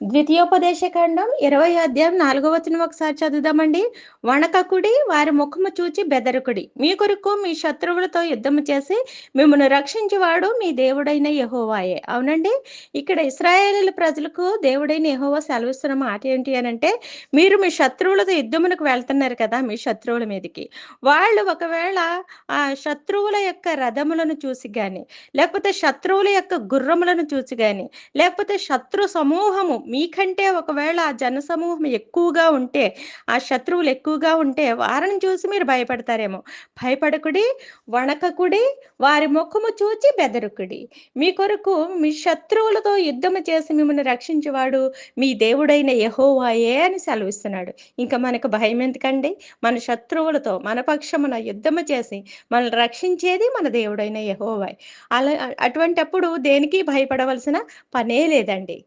ద్వితీయోపదేశ ఖండం ఇరవై అధ్యాయం నాలుగో వచనం ఒకసారి చదువుదామండి. వణకకుడి వారి ముఖము చూచి బెదరకుడి. మీ కొరకు మీ శత్రువులతో యుద్ధము చేసి మిమ్మల్ని రక్షించేవాడు మీ దేవుడైన యహోవాయే. అవునండి? ఇక్కడ ఇస్రాయేలీల ప్రజలకు దేవుడైన యహోవా సెలవిస్తున్న మాట ఏంటి అని అంటే మీరు మీ శత్రువులతో యుద్ధమునకు వెళ్తున్నారు కదా మీ శత్రువుల మీదకి. వాళ్ళు ఒకవేళ ఆ శత్రువుల యొక్క రథములను చూసి కానీ లేకపోతే శత్రువుల యొక్క గుర్రములను చూసి కానీ లేకపోతే శత్రు సమూహము మీకంటే ఒకవేళ ఆ జనసమూహం ఎక్కువగా ఉంటే ఆ శత్రువులు ఎక్కువగా ఉంటే వారిని చూసి మీరు భయపడతారేమో. భయపడకుడి వణకకుడి వారి ముఖము చూచి బెదరుకుడి. మీ కొరకు మీ శత్రువులతో యుద్ధము చేసి మిమ్మల్ని రక్షించేవాడు మీ దేవుడైన యహోవాయే అని సెలవిస్తున్నాడు. ఇంకా మనకు భయం ఎందుకండి? మన శత్రువులతో మన పక్షమున యుద్ధము చేసి మనల్ని రక్షించేది మన దేవుడైన యహోవాయ్. అలా అటువంటప్పుడు దేనికి భయపడవలసిన పనే లేదండి.